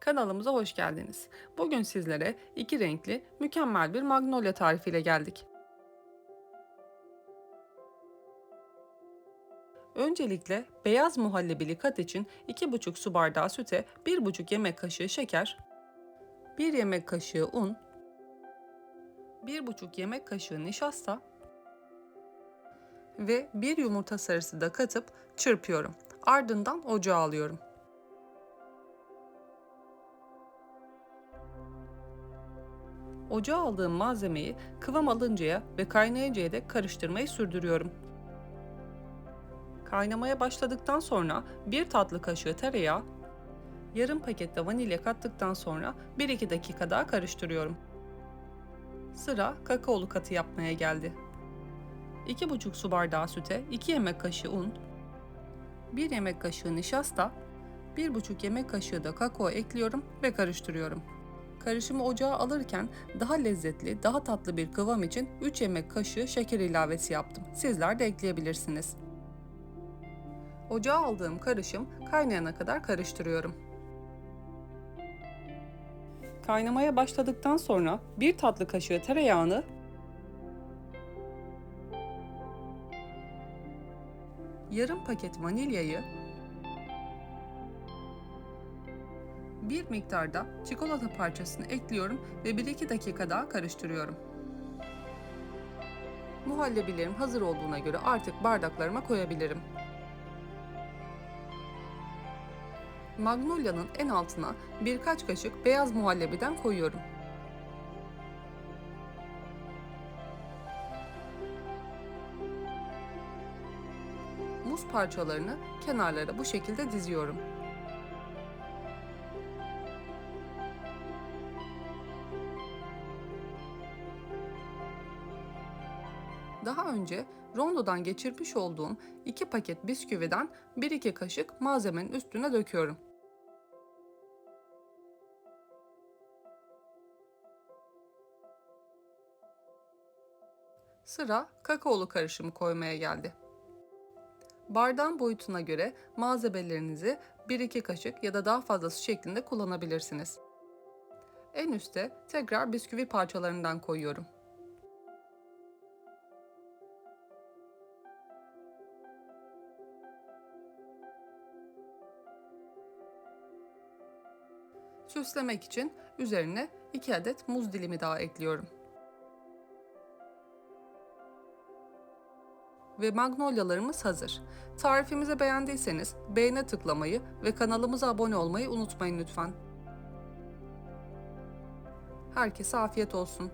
Kanalımıza hoş geldiniz. Bugün sizlere iki renkli mükemmel bir magnolia tarifiyle geldik. Öncelikle beyaz muhallebili kat için 2,5 su bardağı süte 1,5 yemek kaşığı şeker, 1 yemek kaşığı un, 1,5 yemek kaşığı nişasta ve 1 yumurta sarısı da katıp çırpıyorum. Ardından ocağa alıyorum. Ocağa aldığım malzemeyi kıvam alıncaya ve kaynayıncaya dek karıştırmayı sürdürüyorum. Kaynamaya başladıktan sonra bir tatlı kaşığı tereyağı, yarım pakette vanilya kattıktan sonra 1-2 dakika daha karıştırıyorum. Sıra kakaolu katı yapmaya geldi. 2,5 su bardağı süte 2 yemek kaşığı un, 1 yemek kaşığı nişasta, 1,5 yemek kaşığı da kakao ekliyorum ve karıştırıyorum. Karışımı ocağa alırken daha lezzetli, daha tatlı bir kıvam için 3 yemek kaşığı şeker ilavesi yaptım. Sizler de ekleyebilirsiniz. Ocağa aldığım karışım kaynayana kadar karıştırıyorum. Kaynamaya başladıktan sonra bir tatlı kaşığı tereyağını yarım paket vanilyayı bir miktarda çikolata parçasını ekliyorum ve 1-2 dakika daha karıştırıyorum. Muhallebilerim hazır olduğuna göre artık bardaklarıma koyabilirim. Magnolia'nın en altına birkaç kaşık beyaz muhallebiden koyuyorum. Muz parçalarını kenarlara bu şekilde diziyorum. Daha önce rondodan geçirmiş olduğum 2 paket bisküviden 1-2 kaşık malzemenin üstüne döküyorum. Sıra kakaolu karışımı koymaya geldi. Bardağın boyutuna göre malzemelerinizi 1-2 kaşık ya da daha fazlası şeklinde kullanabilirsiniz. En üste tekrar bisküvi parçalarından koyuyorum. Süslemek için üzerine 2 adet muz dilimi daha ekliyorum. Ve magnolyalarımız hazır. Tarifimizi beğendiyseniz beğene tıklamayı ve kanalımıza abone olmayı unutmayın lütfen. Herkese afiyet olsun.